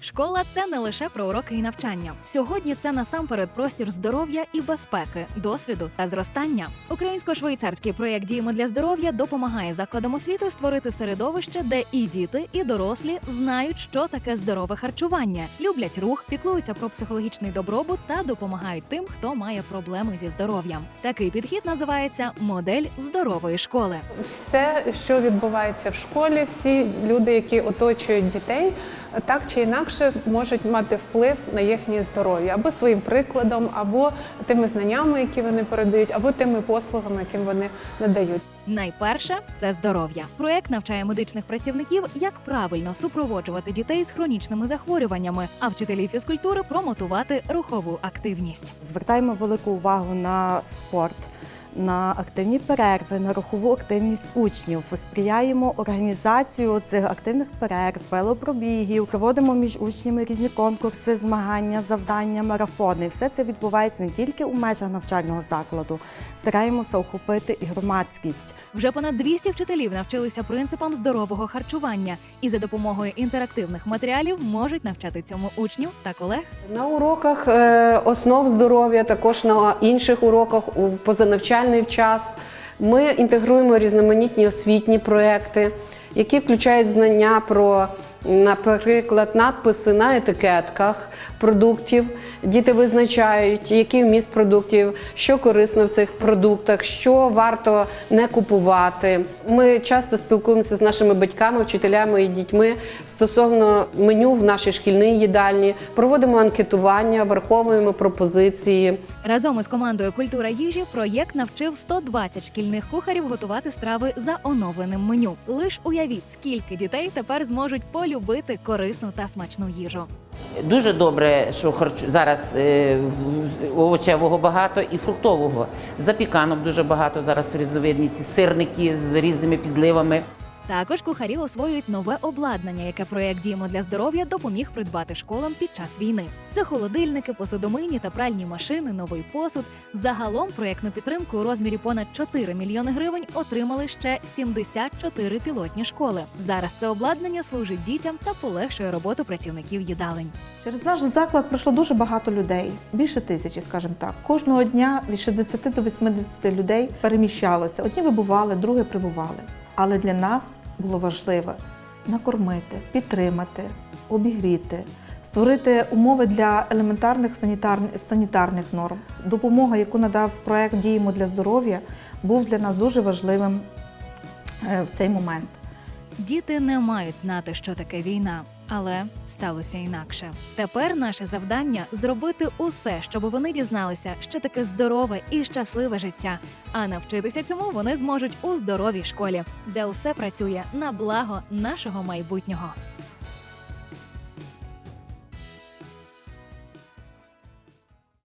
Школа це не лише про уроки і навчання. Сьогодні це насамперед простір здоров'я і безпеки, досвіду та зростання. Українсько-швейцарський проєкт Діємо для здоров'я допомагає закладам освіти створити середовище, де і діти, і дорослі знають, що таке здорове харчування, люблять рух, піклуються про психологічний добробут та допомагають тим, хто має проблеми зі здоров'ям. Такий підхід називається модель здорової школи. Все, що відбувається в школі, всі люди, які оточують дітей, так чи інакше можуть мати вплив на їхнє здоров'я або своїм прикладом, або тими знаннями, які вони передають, або тими послугами, яким вони надають. Найперше це здоров'я. Проект навчає медичних працівників, як правильно супроводжувати дітей з хронічними захворюваннями, а вчителі фізкультури промотувати рухову активність. Звертаємо велику увагу на спорт, на активні перерви, на рухову активність учнів. Сприяємо організацію цих активних перерв, велопробігів, проводимо між учнями різні конкурси, змагання, завдання, марафони. Все це відбувається не тільки у межах навчального закладу. Стараємося охопити і громадськість. Вже понад 200 вчителів навчилися принципам здорового харчування і за допомогою інтерактивних матеріалів можуть навчати цьому учнів та колег. На уроках е, основ здоров'я, також на інших уроках у позанавчальний час. Ми інтегруємо різноманітні освітні проекти, які включають знання про, наприклад, надписи на етикетках продуктів. Діти визначають, який вміст продуктів, що корисно в цих продуктах, що варто не купувати. Ми часто спілкуємося з нашими батьками, вчителями і дітьми стосовно меню в нашій шкільній їдальні, проводимо анкетування, враховуємо пропозиції. Разом із командою Культура їжі проєкт навчив 120 шкільних кухарів готувати страви за оновленим меню. Лиш уявіть, скільки дітей тепер зможуть полюбити корисну та смачну їжу. Дуже добре, що харч... зараз е, овочевого багато і фруктового. Запіканок дуже багато зараз в різновидності, сирники з різними підливами. Також кухарі освоюють нове обладнання, яке проєкт Діємо для здоров'я допоміг придбати школам під час війни. Це холодильники, посудомийні та пральні машини, новий посуд. Загалом проєктну підтримку у розмірі понад 4 мільйони гривень отримали ще 74 пілотні школи. Зараз це обладнання служить дітям та полегшує роботу працівників їдалень. Через наш заклад пройшло дуже багато людей, більше тисячі, скажімо так. Кожного дня від 60 до 80 людей переміщалося. Одні вибували, другі прибували. Але для нас було важливо накормити, підтримати, обігріти, створити умови для елементарних санітарних, норм. Допомога, яку надав проект Діємо для здоров'я, був для нас дуже важливим е, в цей момент. Діти не мають знати, що таке війна, але сталося інакше. Тепер наше завдання зробити усе, щоб вони дізналися, що таке здорове і щасливе життя. А навчитися цьому вони зможуть у здоровій школі, де усе працює на благо нашого майбутнього.